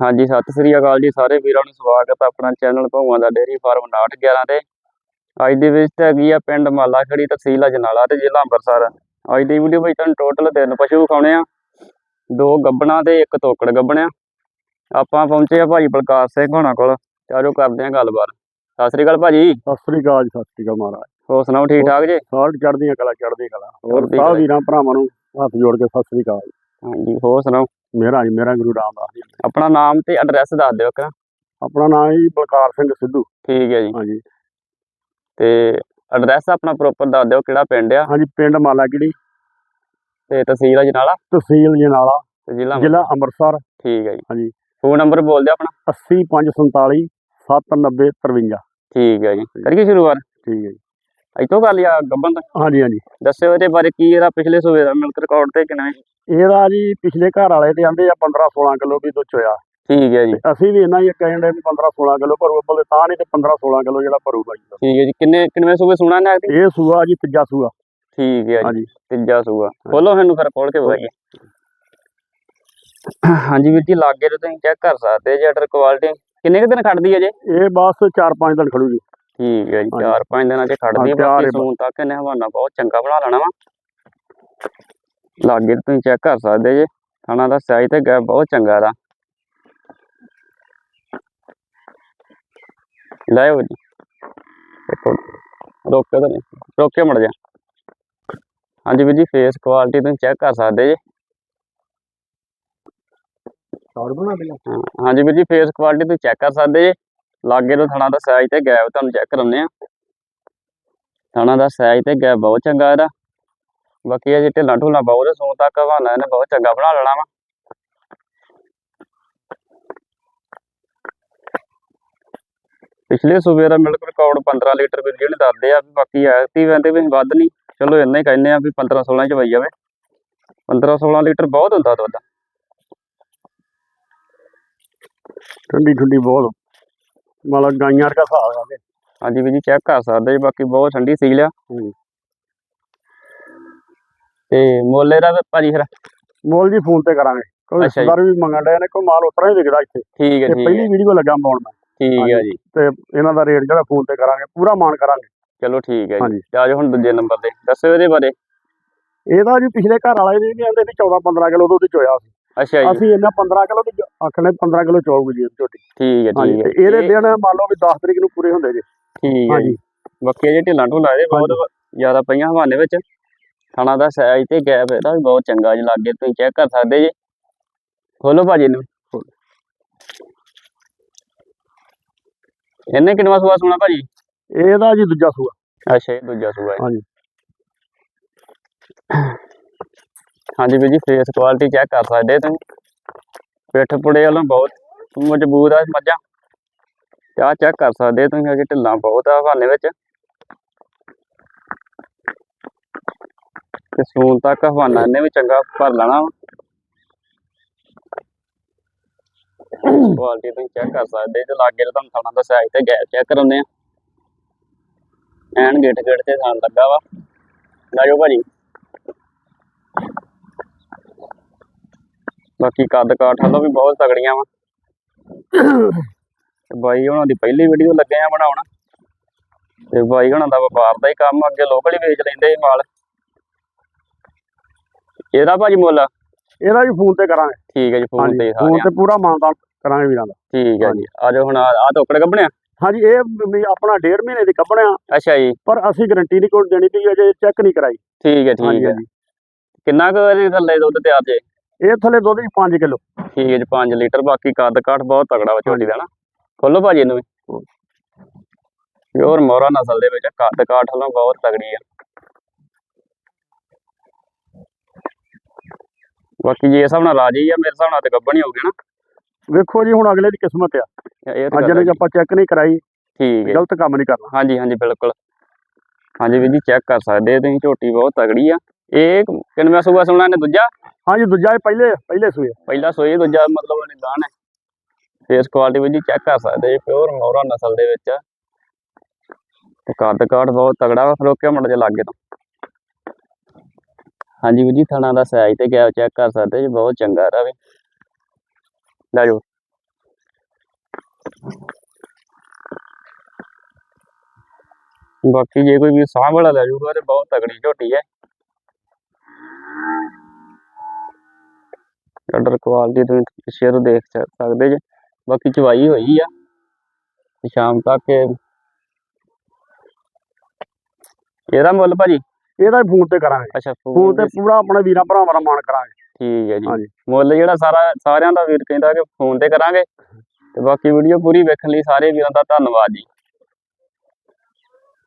ਹਾਂਜੀ ਸਤਿ ਸ੍ਰੀ ਅਕਾਲ ਜੀ ਸਾਰੇ ਵੀਰਾਂ ਨੂੰ ਸਵਾਗਤ ਹੈ ਆਪਣਾ ਚੈਨਲ ਭੌਆਂ ਦਾ ਡੇਅਰੀ ਫਾਰਮ 911 ਤੇ। ਅੱਜ ਦੀ ਵਿਜ਼ਿਟ ਹੈਗੀ ਆ ਪਿੰਡ ਮਾਲਾ ਖੜੀ ਤਹਿਸੀਲ ਅਜਨਾਲਾ ਤੇ ਜ਼ਿਲ੍ਹਾ ਅੰਮ੍ਰਿਤਸਰ। ਅੱਜ ਦੀ ਵੀਡੀਓ ਵਿੱਚ ਤੁਹਾਨੂੰ ਟੋਟਲ ਤਿੰਨ ਪਸ਼ੂ ਵਿਖਾਉਣੇ ਆ। ਦੋ ਗੱਬਣਾ ਤੇ ਇੱਕ ਤੋਕੜ ਗੱਬਣਿਆ। ਆਪਾਂ ਪਹੁੰਚੇ ਆ ਭਾਈ ਬਲਕਾਰ ਸਿੰਘ ਹੋਣਾ ਕੋਲ। ਚਾਰੋ ਕਰਦੇ ਆ ਗੱਲਬਾਤ। ਸਤਿ ਸ੍ਰੀ ਅਕਾਲ ਭਾਜੀ। ਸਤਿ ਸ੍ਰੀ ਅਕਾਲ ਜੀ ਸਤਿ ਸ੍ਰੀ ਅਕਾਲ ਮਹਾਰਾਜ। ਹੋਰ ਸੁਣਾਓ ਠੀਕ ਠਾਕ ਜੀ? ਸਾਲ ਚੜ੍ਹਦੀਆਂ ਕਲਾ ਚੜ੍ਹਦੀ ਕਲਾ। ਹੋਰ ਕਲਾ। ਵੀਰਾਂ ਭਰਾਵਾਂ ਨੂੰ ਹੱਥ ਜੋੜ ਕੇ ਸਤਿ ਸ੍ਰੀ ਅਕਾਲ। ਹਾਂਜੀ ਹੋਰ ਸੁਣਾਓ? ਮੇਰਾ ਜੀ ਮੇਰਾ ਗੁਰੂ ਰਾਮਦਾਸ ਜੀ। ਆਪਣਾ ਨਾਮ ਤੇ ਐਡਰੈਸ ਦੱਸ ਦਿਓ ਇੱਕ ਆਪਣਾ ਨਾਮ ਹੈ ਜੀ ਬਲਕਾਰ ਸਿੰਘ ਸਿੱਧੂ। ਠੀਕ ਹੈ ਜੀ। ਹਾਂਜੀ। ਤੇ ਐਡਰੈਸ ਆਪਣਾ ਪ੍ਰੋਪਰ ਦੱਸ ਦਿਓ ਕਿਹੜਾ ਪਿੰਡ ਆ। ਹਾਂਜੀ ਪਿੰਡ ਮਾਲਾਗਿੜੀ ਤੇ ਤਹਿਸੀਲ ਅਜਨਾਲਾ ਤਹਿਸੀਲ ਜਨਾਲਾ ਤੇ ਜ਼ਿਲ੍ਹਾ ਜ਼ਿਲ੍ਹਾ ਅੰਮ੍ਰਿਤਸਰ। ਠੀਕ ਹੈ ਜੀ। ਹਾਂਜੀ। ਫੋਨ ਨੰਬਰ ਬੋਲ ਦਿਓ ਆਪਣਾ 80547 790 53 ਠੀਕ ਹੈ ਜੀ। ਕਰੀਏ ਸ਼ੁਰੂਆਤ? ਠੀਕ ਹੈ ਜੀ। ਇੱਥੋਂ ਕਰ ਲਿਆ ਗੱਬਨ ਤੋਂ ਹਾਂਜੀ ਹਾਂਜੀ। ਦੱਸਿਓ ਇਹਦੇ ਬਾਰੇ ਕੀ ਇਹਦਾ ਪਿਛਲੇ ਸੂਬੇ ਦਾ ਮਿਲਕ ਰਿਕਾਰਡ ਤੇ ਕਿੰਨਾ? ਇਹਦਾ ਜੀ ਪਿਛਲੇ ਘਰ ਵਾਲੇ ਤੇ ਆਂਦੇ ਆ 15 16 ਕਿਲੋ ਵੀ ਦੁੱਧ ਚੋਇਆ ਠੀਕ ਹੈ ਜੀ। ਅਸੀਂ ਵੀ ਇੰਨਾ ਹੀ ਕਹਿੰਦੇ ਵੀ 15 16 ਕਿਲੋ ਭਰੂ ਬੋਲੇ ਤਾਂ ਨਹੀਂ ਤੇ 15 16 ਕਿਲੋ ਜਿਹੜਾ ਭਰੂਗਾ ਜੀ ਠੀਕ ਹੈ ਜੀ। ਕਿੰਨੇ ਕਿੰਨਵੇਂ ਸੂਬੇ ਸੁਣਾ ਨਾ? ਇਹ ਸੂਆ ਜੀ ਤੀਜਾ ਸੂਆ। ਠੀਕ ਹੈ ਜੀ। ਤੀਜਾ ਸੂਆ। ਖੋਲੋ ਮੈਨੂੰ ਫਿਰ ਖੋਲ ਕੇ ਬਤਾਈਏ ਹਾਂਜੀ ਵੀਰ ਜੀ ਲਾਗੇ ਤੇ ਤੁਸੀਂ ਚੈੱਕ ਕਰ ਸਕਦੇ ਜੇ ਆਰਡਰ ਕੁਆਲਿਟੀ ਕਿੰਨੇ ਕੁ ਦਿਨ ਖੜਦੀ ਹੈ ਜੇ? ਇਹ ਬਸ 4-5 ਦਿਨ ਖੜੂਗੀ। ਠੀਕ ਹੈ ਜੀ ਹਾਂਜੀ। ਚਾਰ ਪੰਜ ਦਿਨਾਂ ਚ ਖੜਦੀ ਹੈ ਹਾਂ, ਤਿਆਰ ਬਾਕੀ ਹੈ ਤੱਕ ਇਹਨੇ ਹਵਾਨਾ ਬਹੁਤ ਚੰਗਾ ਬਣਾ ਲੈਣਾ ਵਾ। ਲਾਗੇ ਤੁਸੀਂ ਚੈੱਕ ਕਰ ਸਕਦੇ ਜੇ ਖਾਣਾ ਦਾ ਸਾਈਜ਼ ਤੇ ਗੈਪ ਬਹੁਤ ਚੰਗਾ ਇਹਦਾ। ਲੈ ਆਓ ਜੀ। ਦੇਖੋ ਰੋਕੇ ਤਾਂ ਨਹੀਂ ਰੋਕੇ ਮੜ ਜਾ ਹਾਂਜੀ ਵੀਰ ਜੀ ਫੇਸ ਕੁਆਲਿਟੀ ਤੁਸੀਂ ਚੈੱਕ ਕਰ ਸਕਦੇ ਜੇ। ਬਣਾ ਦੇ ਹਾਂ, ਹਾਂਜੀ ਵੀਰ ਜੀ ਫੇਸ ਕੁਆਲਿਟੀ ਤੁਸੀਂ ਚੈੱਕ ਕਰ ਸਕਦੇ ਜੇ। ਲਾਗੇ ਤੋਂ ਥਣਾ ਦਾ ਸਾਈਜ਼ ਤੇ ਗੈਪ ਤੁਹਾਨੂੰ ਚੈੱਕ ਕਰਾਉਂਦੇ ਆ ਥਣਾ ਦਾ ਸਾਈਜ਼ ਤੇ ਗੈਪ ਬਹੁਤ ਚੰਗਾ ਇਹਦਾ। ਬਾਕੀ ਇਹ ਢਿੱਲਾ ਢੁੱਲਾ ਬਹੁਤ ਸੂਣ ਤੱਕ ਹਵਾਨਾ ਇਹਨੇ ਬਹੁਤ ਚੰਗਾ ਬਣਾ ਲੈਣਾ ਵਾ। ਪਿਛਲੇ ਸੂਬੇ ਦਾ ਮਿਲਕ ਰਿਕਾਰਡ 15 ਲੀਟਰ ਵੀਰ ਜੀ ਦੱਸਦੇ ਆ, ਵੀ ਬਾਕੀ ਐਤੀ ਵੈਂਦੇ ਵੀ ਵੱਧ ਨਹੀਂ। ਚਲੋ ਇੰਨਾ ਹੀ ਕਹਿੰਦੇ ਆ ਵੀ 15 16 ਚ ਵਈ ਜਾਵੇ। 15 16 ਲੀਟਰ ਬਹੁਤ ਹੁੰਦਾ ਦੁੱਧ। ਠੰਡੀ ਠੰਡੀ ਬਹੁਤ ਮਤਲਬ ਗਾਈਆਂ ਵਰਗਾ ਹਿਸਾਬ ਆ ਕੇ। ਹਾਂਜੀ ਵੀਰ ਜੀ ਚੈੱਕ ਕਰ ਸਕਦੇ ਜੀ ਬਾਕੀ ਬਹੁਤ ਠੰਡੀ ਸੀਲ ਆ। ਹੂੰ। ਤੇ ਮੋਲੇ ਦਾ ਵੀ ਭਾਜੀ ਫਿਰ? ਮੁੱਲ ਜੀ ਫੋਨ ਤੇ ਕਰਾਂਗੇ। ਕੋਈ। ਰਿਸ਼ਤੇਦਾਰ ਵੀ ਮੰਗਣ ਡਿਆ ਨੇ ਕੋਈ ਮਾਲ ਉਤਰਾ ਹੀ ਵਿਕਦਾ ਇੱਥੇ। ਠੀਕ ਹੈ ਠੀਕ ਪਹਿਲੀ ਵੀਡੀਓ ਲੱਗਾ ਪਾਉਣ ਮੈਂ। ਠੀਕ ਹੈ। ਜੀ। ਤੇ ਇਹਨਾਂ ਦਾ ਰੇਟ ਜਿਹੜਾ ਫੋਨ ਤੇ ਕਰਾਂਗੇ ਪੂਰਾ ਮਾਨ ਕਰਾਂਗੇ। ਚਲੋ ਠੀਕ ਹੈ ਜੀ। ਤੇ ਆਜੋ ਹੁਣ ਦੂਜੇ ਨੰਬਰ ਤੇ। ਦੱਸੋ ਇਹਦੇ ਬਾਰੇ। ਇਹਦਾ ਜੀ ਪਿਛਲੇ ਘਰ ਵਾਲੇ ਵੀ ਕਹਿੰਦੇ ਵੀ 14 15 ਕਿਲੋ ਦੁੱਧ ਚੋਇਆ ਸੀ। ਅੱਛਾ ਜੀ। ਅਸੀਂ ਇਹਨਾਂ 15 ਕਿਲੋ ਦੀ ਆਖਣੇ 15 ਕਿਲੋ ਚੋਊਗੀ ਜੀ ਝੋਟੀ। ਠੀਕ ਹੈ ਠੀਕ ਹੈ। ਇਹਦੇ ਇਹ- ਦਿਨ ਮੰਨ ਲਓ ਵੀ 10 ਤਰੀਕ ਨੂੰ ਪੂਰੇ ਹੁੰਦੇ ਜੀ। ਠੀਕ ਹੈ। ਜੀ। ਬਾਕੀ ਜੇ ਢਿੱਲਾਂ ਢੁੱਲਾਂ ਇਹਦੇ ਬਹੁਤ ਜ਼ਿਆਦਾ ਪਈਆਂ ਹਵਾਨੇ ਵਿੱਚ। ਥਾਣਾ ਦਾ ਸਾਈਜ਼ ਤੇ ਗੈਪ ਇਹਦਾ ਵੀ ਬਹੁਤ ਚੰਗਾ ਜੀ ਲਾਗੇ ਤੁਸੀਂ ਚੈੱਕ ਕਰ ਸਕਦੇ ਜੀ। ਖੋਲੋ ਭਾਜੀ ਨੂੰ ਇਹਨੇ ਕਿੰਨਵਾ ਸੂਆ ਸੁਣਾ ਭਾਜੀ? ਇਹਦਾ ਜੀ ਦੂਜਾ ਸੂਆ। ਅੱਛਾ ਇਹ ਦੂਜਾ ਸੂਆ ਹੈ। ਹਾਂਜੀ। ਹਾਂਜੀ ਵੀਰ ਜੀ ਫੇਸ ਕੁਆਲਿਟੀ ਚੈੱਕ ਕਰ ਸਕਦੇ ਤੁਸੀਂ। ਪਿੱਠ ਪੁੜੇ ਵੱਲੋਂ ਬਹੁਤ ਮਜ਼ਬੂਤ ਆ ਮੱਝਾਂ। ਤੇ ਚੈੱਕ ਕਰ ਸਕਦੇ ਤੁਸੀਂ ਅਜੇ ਢਿੱਲਾਂ ਬਹੁਤ ਆ ਹਵਾਨੇ ਵਿੱਚ। ਤੇ ਸੂਣ ਤੱਕ ਹਵਾਨਾ ਇਹਨੇ ਵੀ ਚੰਗਾ ਭਰ ਲੈਣਾ ਵਾ। ਕੁਆਲਿਟੀ ਤੁਸੀਂ ਚੈੱਕ ਕਰ ਸਕਦੇ ਤੇ ਲਾਗੇ ਤੇ ਤੁਹਾਨੂੰ ਥਾਣਾ ਦਾ ਸਾਈਜ਼ ਤੇ ਚੈੱਕ ਕਰਾਉਂਦੇ ਆ। ਐਨ ਗਿੱਟ ਗਿੱਟ ਤੇ ਥਾਣ ਲੱਗਾ ਵਾ। ਲਾਜੋ ਭਾਜੀ। ਬਾਕੀ ਕੱਦ ਕਾਠ ਵੱਲੋਂ ਵੀ ਬਹੁਤ ਤਗੜੀਆਂ ਵਾ। ਤੇ ਬਾਈ ਹੁਣਾਂ ਦੀ ਪਹਿਲੀ ਵੀਡੀਓ ਲੱਗੇ ਆ ਬਣਾਉਣ। ਤੇ ਬਾਈ ਹੁਣਾਂ ਦਾ ਵਪਾਰ ਦਾ ਹੀ ਕੰਮ ਅੱਗੇ ਲੋਕਲ ਹੀ ਵੇਚ ਲੈਂਦੇ ਸੀ ਮਾਲ। ਇਹਦਾ ਭਾਜੀ ਮੁੱਲ? ਇਹਦਾ ਵੀ ਫੋਨ ਤੇ ਕਰਾਂਗੇ। ਠੀਕ ਹੈ ਜੀ ਫੋਨ ਤੇ ਫੋਨ ਤੇ ਪੂਰਾ ਮਾਨਤਾਨ ਕਰਾਂਗੇ ਵੀਰਾਂ ਦਾ। ਠੀਕ ਹੈ ਜੀ ਆਜੋ ਹੁਣ ਆ ਤੋਕੜ ਕੱਢਣਿਆ ਹਾਂਜੀ ਇਹ ਆਪਣਾ ਡੇਢ ਮਹੀਨੇ ਦੀ ਕੱਢਣਿਆ ਅੱਛਾ ਜੀ। ਪਰ ਅਸੀਂ ਗਾਰੰਟੀ ਨਹੀਂ ਕੋਈ ਦੇਣੀ ਵੀ ਅਜੇ ਚੈੱਕ ਨਹੀਂ ਕਰਾਈ। ਠੀਕ ਹੈ ਠੀਕ ਹੈ ਕਿੰਨਾ ਕੁ ਇਹਦੇ ਥੱਲੇ ਦੁੱਧ ਤਿਆਰ ਜੇ? ਇਹ ਥੱਲੇ ਦੁੱਧ ਜੀ 5 ਕਿਲੋ। ਠੀਕ ਹੈ ਜੀ 5 ਲੀਟਰ ਬਾਕੀ ਕੱਦ ਕਾਠ ਬਹੁਤ ਤਗੜਾ ਵਾ ਝੋਟੀ ਦਾ ਨਾ। ਖੋਲੋ ਭਾਜੀ ਇਹਨੂੰ ਵੀ। ਪਿਓਰ ਮੋਰਾ ਨਸਲ ਦੇ ਵਿੱਚ ਕੱਦ ਕਾਠ ਵੱਲੋਂ ਬਹੁਤ ਤਗੜੀ ਆ। ਬਾਕੀ ਜੇ ਇਸ ਹਿਸਾਬ ਨਾਲ ਰਾਜੀ ਆ ਮੇਰੇ ਹਿਸਾਬ ਨਾਲ ਤੇ ਗੱਬਣ ਹੀ ਹੋਊਗੀ ਨਾ। ਵੇਖੋ ਜੀ ਹੁਣ ਅਗਲੇ ਦੀ ਕਿਸਮਤ ਆ। ਅੱਜ ਜੇ ਆਪਾਂ ਚੈੱਕ ਨਹੀਂ ਕਰਾਈ ਠੀਕ ਹੈ। ਗਲਤ ਕੰਮ ਨਹੀਂ ਕਰਨਾ। ਹਾਂਜੀ ਹਾਂਜੀ ਬਿਲਕੁਲ। ਹਾਂਜੀ ਵੀਰ ਜੀ ਚੈੱਕ ਕਰ ਸਕਦੇ ਤੁਸੀਂ ਝੋਟੀ ਬਹੁਤ ਤਗੜੀ ਆ। ਇਹ ਕਿੰਨਵਾਂ ਸੂਆ ਸੁਣਾ ਨੇ ਦੂਜਾ ਹਾਂਜੀ ਦੂਜਾ ਇਹ ਪਹਿਲੇ ਪਹਿਲੇ ਸੂਏ ਪਹਿਲਾ ਸੋਈ ਦੂਜਾ ਮਤਲਬ ਉਹਨੇ ਗਾਣ ਹੈ ਫੇਸ ਕੁਆਲਿਟੀ ਵੀ ਜੀ ਚੈੱਕ ਕਰ ਸਕਦੇ ਜੀ ਪਿਓਰ ਮੋਰਾ ਨਸਲ ਦੇ ਵਿੱਚ ਆ। ਤੇ ਕੱਦ ਕਾਠ ਬਹੁਤ ਤਗੜਾ ਵਾ ਰੋਕਿਆ ਮੁੰਡਾ ਜੇ ਲਾਗੇ ਤੋਂ ਹਾਂਜੀ ਵੀਰ ਜੀ ਥਣਾ ਦਾ ਸਾਈਜ਼ ਤੇ ਗੈਪ ਚੈੱਕ ਕਰ ਸਕਦੇ ਜੀ ਬਹੁਤ ਚੰਗਾ ਇਹਦਾ ਵੀ ਲੈ ਜਾਓ ਬਾਕੀ ਜੇ ਕੋਈ ਵੀ ਸਾਂਭ ਵਾਲਾ ਲੈ ਜਾਊਗਾ ਤੇ ਬਹੁਤ ਤਗੜੀ ਝੋਟੀ ਹੈ ਆਰਡਰ ਕੁਆਲਿਟੀ ਤੁਸੀਂ ਤੋਂ ਦੇਖ ਸਕ- ਸਕਦੇ ਜੇ। ਬਾਕੀ ਚਵਾਈ ਹੋਈ ਆ। ਸ਼ਾਮ ਤੱਕ ਇਹ- ਇਹਦਾ ਮੁੱਲ ਭਾਜੀ? ਇਹਦਾ ਫੋਨ ਤੇ ਕਰਾਂਗੇ। ਅੱਛਾ ਫੋਨ ਤੇ ਪੂਰਾ ਆਪਣੇ ਵੀਰਾਂ ਭਰਾਵਾਂ ਦਾ ਮਾਣ ਕਰਾਂਗੇ। ਠੀਕ ਹੈ ਜੀ। ਮੁੱਲ ਜਿਹੜਾ ਸਾਰਾ ਸਾਰਿਆਂ ਦਾ ਵੀਰ ਕਹਿੰਦਾ ਕਿ ਫੋਨ ਤੇ ਕਰਾਂਗੇ। ਤੇ ਬਾਕੀ ਵੀਡੀਓ ਪੂਰੀ ਵੇਖਣ ਲਈ ਸਾਰੇ ਵੀਰਾਂ ਦਾ ਧੰਨਵਾਦ ਜੀ।